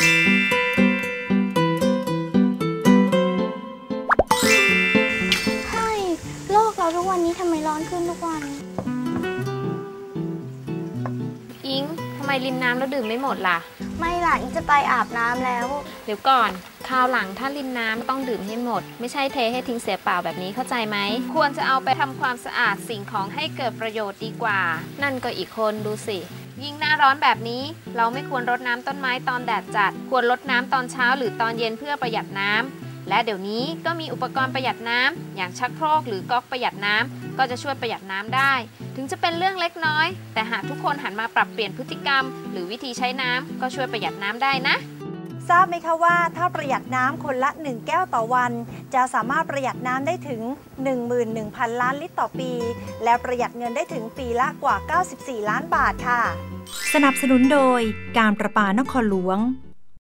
ใช่โลกเราทุกวันนี้ทำไมร้อนขึ้นทุกวัน อิงทำไมรินน้ำแล้วดื่มไม่หมดล่ะ ไม่ล่ะอิงจะไปอาบน้ำแล้ว เดี๋ยวก่อน คราวหลังถ้ารินน้ำต้องดื่มให้หมด ไม่ใช่เทให้ทิ้งเสียเปล่าแบบนี้เข้าใจไหม ควรจะเอาไปทำความสะอาดสิ่งของให้เกิดประโยชน์ดีกว่า นั่นก็อีกคนดูสิ ยิ่งหน้าร้อนแบบนี้เราไม่ควรรดน้ำต้นไม้ตอนแดดจัด ควรรดน้ำตอนเช้าหรือตอนเย็นเพื่อประหยัดน้ำและเดี๋ยวนี้ก็มีอุปกรณ์ประหยัดน้ำอย่างชักโครกหรือก๊อกประหยัดน้ำก็จะช่วยประหยัดน้ำได้ ถึงจะเป็นเรื่องเล็กน้อย แต่หากทุกคนหันมาปรับเปลี่ยนพฤติกรรม หรือวิธีใช้น้ำก็ช่วยประหยัดน้ำได้นะ ทราบไหมคะว่าถ้าประหยัดน้ำคนละ 1 แก้วต่อวัน จะสามารถประหยัดน้ำได้ถึง 11,000 ล้านลิตรต่อปี และประหยัดเงินได้ถึงปีละกว่า 94 ล้านบาทค่ะ สนับสนุนโดยการประปานครหลวง